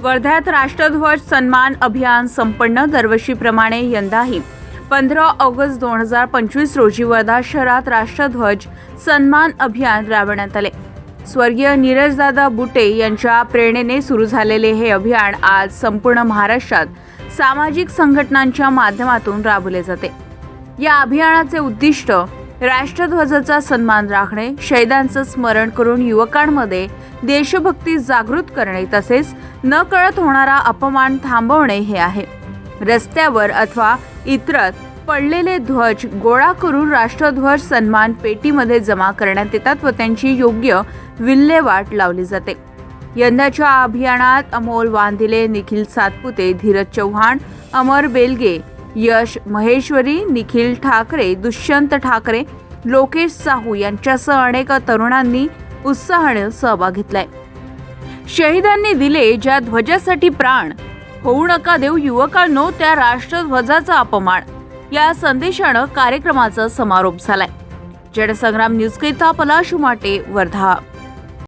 वर्ध्यात राष्ट्रध्वज सन्मान अभियान संपन्न दरवर्षीप्रमाणे यंदाही. पंधरा ऑगस्ट दोन हजार पंचवीस रोजी वर्धा शहरात राष्ट्रध्वज सन्मान अभियान राबवण्यात आले. स्वर्गीय नीरजदादा बुटे यांच्या प्रेरणेने सुरू झालेले हे अभियान आज संपूर्ण महाराष्ट्रात सामाजिक संघटनांच्या माध्यमातून राबवले जाते. या अभियानाचे उद्दिष्ट राष्ट्रध्वजाचा सन्मान राखणे शहीदांचं स्मरण करून युवकांमध्ये देशभक्ती जागृत करणे तसेच न कळत होणारा अपमान थांबवणे हे आहे. रस्त्यावर अथवा इतरत पडलेले ध्वज गोळा करून राष्ट्रध्वज सन्मान पेटीमध्ये जमा करण्यात येतात व त्यांची योग्य विल्हेवाट लावली जाते. यंदाच्या अभियानात अमोल वांदिले निखिल सातपुते धीरज चव्हाण अमर बेलगे यश महेश्वरी निखिल ठाकरे दुष्यंत ठाकरे लोकेश साहू यांच्यासह अनेक तरुणांनी उत्साहाने सहभाग घेतलाय. शहीदांनी दिले ज्या ध्वजासाठी प्राण. होऊ नका देऊ युवकांनो त्या राष्ट्रध्वजाचा अपमान. या संदेशानं कार्यक्रमाचा समारोप झालाय. जनसंग्राम न्यूज करिता पलाश माटे वर्धा.